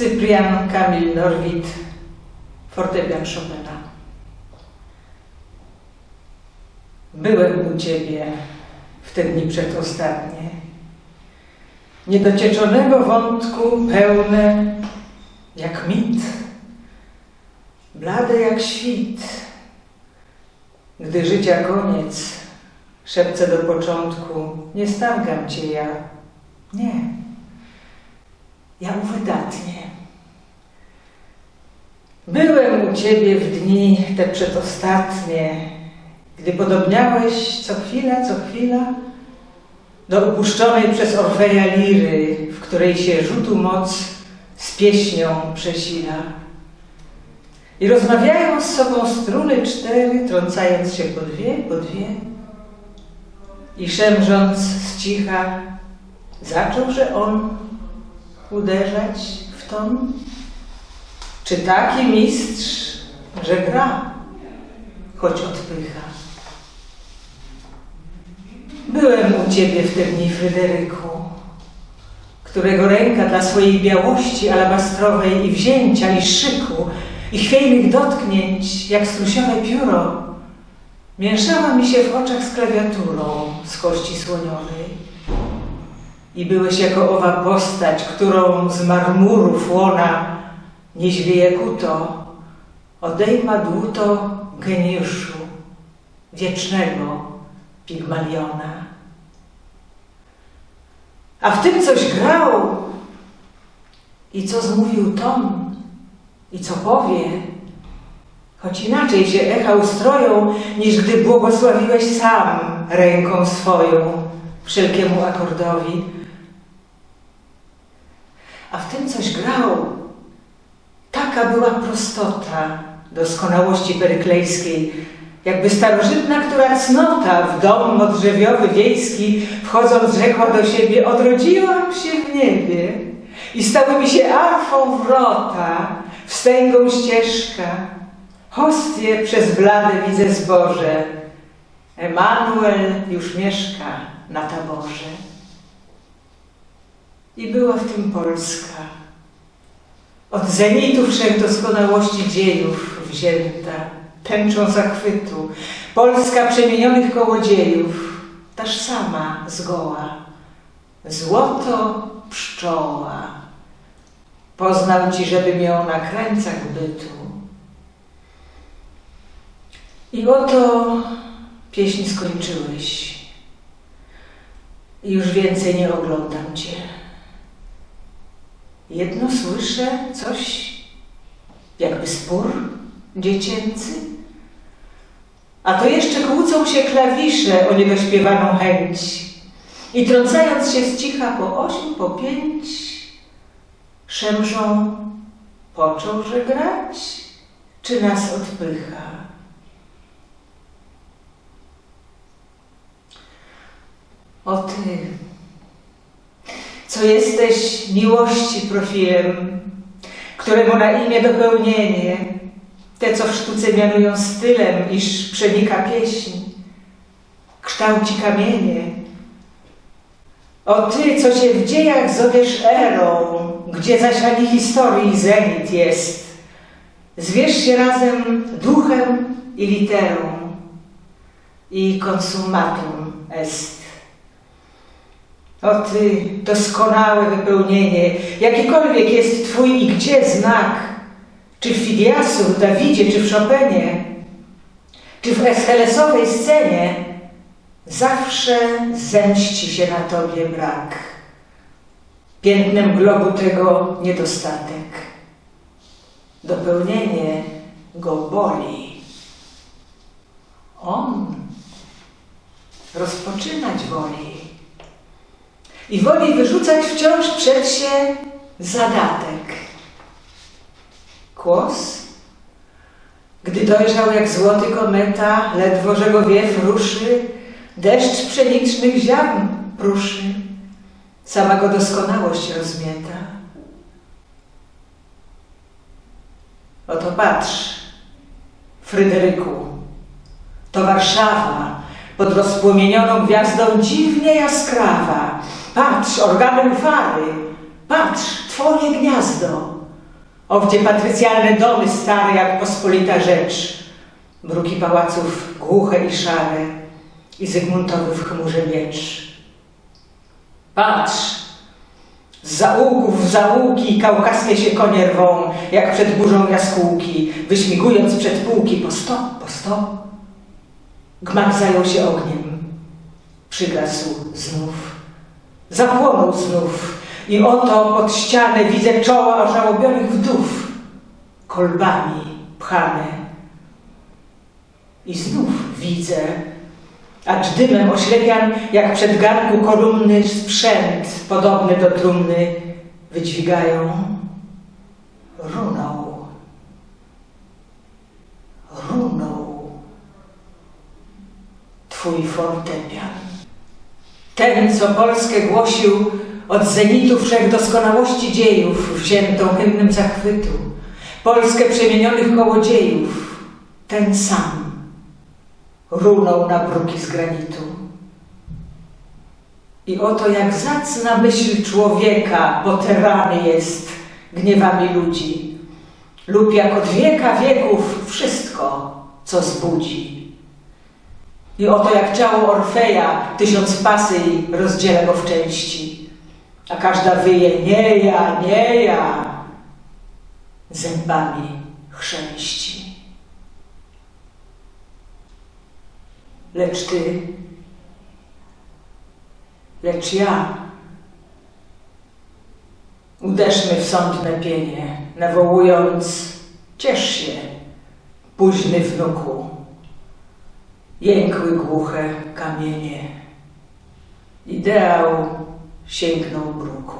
Cyprian Kamil Norwid, fortepian Chopina. Byłem u Ciebie w te dni przedostatnie. Niedocieczonego wątku pełne jak mit, blade jak świt. Gdy życia koniec, szepcę do początku, nie stargam Cię ja, nie. Ja uwydatnie. Byłem u Ciebie w dni te przedostatnie, gdy podobniałeś co chwila, co chwila do upuszczonej przez Orfeja liry, w której się rzutu moc z pieśnią przesila. I rozmawiają z sobą struny cztery, trącając się po dwie, po dwie. I szemrząc z cicha, zacząłże on uderzać w ton? Czy taki mistrz, że gra, choć odpycha? Byłem u Ciebie w te dni, Fryderyku, którego ręka dla swojej białości alabastrowej i wzięcia, i szyku, i chwiejnych dotknięć, jak strusione pióro, mieszała mi się w oczach z klawiaturą z kości słoniowej. I byłeś jako owa postać, którą z marmurów łona nie źwieje kuto, odejma dłuto geniuszu, wiecznego Pigmaliona. A w tym coś grał i co zmówił Tom i co powie, choć inaczej się echa ustroją, niż gdy błogosławiłeś sam ręką swoją wszelkiemu akordowi. A w tym coś grał. Taka była prostota doskonałości peryklejskiej, jakby starożytna, która cnota w dom modrzewiowy wiejski, wchodząc rzekła do siebie, odrodziłam się w niebie i stały mi się arfą wrota, wstęgą ścieżka, hostie przez blade widzę zboże, Emanuel już mieszka na taborze. I była w tym Polska, od zenitu wszechdoskonałości dziejów wzięta, tęczą zachwytu, Polska przemienionych kołodziejów, taż sama zgoła, złoto pszczoła. Poznał ci, żebym ją na krańcach bytu. I oto pieśń skończyłeś. I już więcej nie oglądam cię. Jedno słyszę, coś jakby spór dziecięcy. A to jeszcze kłócą się klawisze o niedośpiewaną chęć. I trącając się z cicha po osiem, po pięć, szemrzą, począłże grać, czy nas odpycha? O ty, co jesteś miłości profilem, któremu na imię dopełnienie, te co w sztuce mianują stylem, iż przenika pieśń, kształci kamienie. O ty, co się w dziejach zowiesz erą, gdzie zaś ani historii zenit jest, zwierz się razem duchem i literą i konsumatum est. O Ty, doskonałe wypełnienie, jakikolwiek jest Twój i gdzie znak, czy w Fidiasu, w Dawidzie, czy w Chopinie, czy w Eschelesowej scenie, zawsze zemści się na Tobie brak. Piętnem globu tego niedostatek. Dopełnienie go boli. On rozpoczynać woli i woli wyrzucać wciąż przed się zadatek. Kłos, gdy dojrzał jak złoty kometa, ledwo że go wiew ruszy, deszcz pszenicznych ziarn pruszy, sama go doskonałość rozmieta. Oto patrz, Fryderyku, to Warszawa, pod rozpłomienioną gwiazdą dziwnie jaskrawa. Patrz, organem fary, patrz, twoje gniazdo. Owdzie patrycjalne domy stare jak pospolita rzecz, bruki pałaców głuche i szare i Zygmuntowy w chmurze miecz. Patrz! Z zaułków zaułki kaukaskie się konie rwą, jak przed burzą jaskółki, wyśmigując przed półki po sto, po sto. Gmach zajął się ogniem, przygasł znów, zapłonął znów i oto pod ścianę widzę czoła ożałobionych wdów, kolbami pchane. I znów widzę, acz dymem oślepian, jak przed garnku kolumny sprzęt podobny do trumny wydźwigają runą, runą twój fortepian. Ten, co Polskę głosił od zenitu wszech doskonałości dziejów, wziętą hymnem zachwytu, Polskę przemienionych kołodziejów, ten sam runął na bruki z granitu. I oto jak zacna myśl człowieka, bo terany jest gniewami ludzi, lub jak od wieka wieków wszystko, co zbudzi. I oto jak ciało Orfeja, tysiąc pasy rozdziela go w części, a każda wyje nie ja, nie ja, zębami chrzęści. Lecz ty, lecz ja, uderzmy w sądne pienie, nawołując, ciesz się, późny wnuku. Jękły głuche kamienie. Ideał sięgnął bruku.